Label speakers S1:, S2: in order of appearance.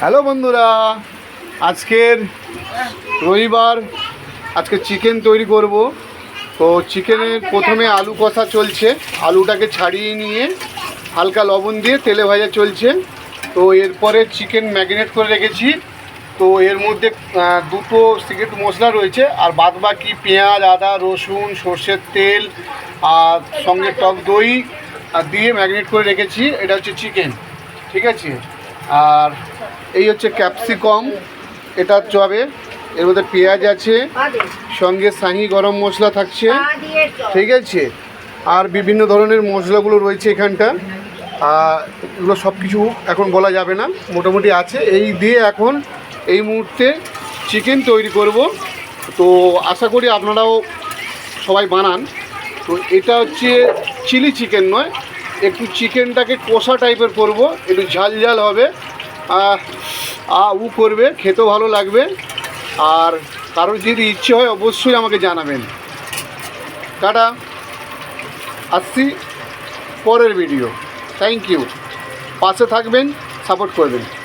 S1: Hello বন্ধুরা, আজকের রবিবার, আজকে চিকেন তৈরি করব। তো চিকেনের প্রথমে আলু কষা চলছে, আলুটাকে ছাড়িয়ে নিয়ে হালকা লবণ দিয়ে তেলে ভাজা চলছে। তো এরপরে চিকেন ম্যারিনেট করে রেখেছি। তো এর মধ্যে দুটো সিক্রেট মশলা রয়েছে, আর বাদ বাকি পেঁয়াজ, আদা, রসুন, সর্ষের তেল, আর সঙ্গে টক দই দিয়ে ম্যারিনেট করে রেখেছি। এটা হচ্ছে চিকেন ঠিক আছে? আর এই হচ্ছে ক্যাপসিকম এটা চবে, এর মধ্যে পেঁয়াজ আছে, সঙ্গে শাহি গরম মশলা থাকছে, ঠিক আছে? আর বিভিন্ন ধরনের মশলাগুলো রয়েছে এখানটা এগুলো সব কিছু এখন বলা যাবে না, মোটামুটি আছে। এই দিয়ে এখন এই মুহূর্তে চিকেন তৈরি করব। তো আশা করি আপনারাও সবাই বানান। তো এটা হচ্ছে চিলি চিকেন নয় একটু চিকেনটাকে কষা টাইপের করব, একটু ঝাল ঝাল হবে। আ, উ করবে, খেতেও ভালো লাগবে। আর কারোর যদি ইচ্ছে হয়, অবশ্যই আমাকে জানাবেন। টাটা। আসছি পরের ভিডিও থ্যাংক ইউ পাশে থাকবেন সাপোর্ট করবেন।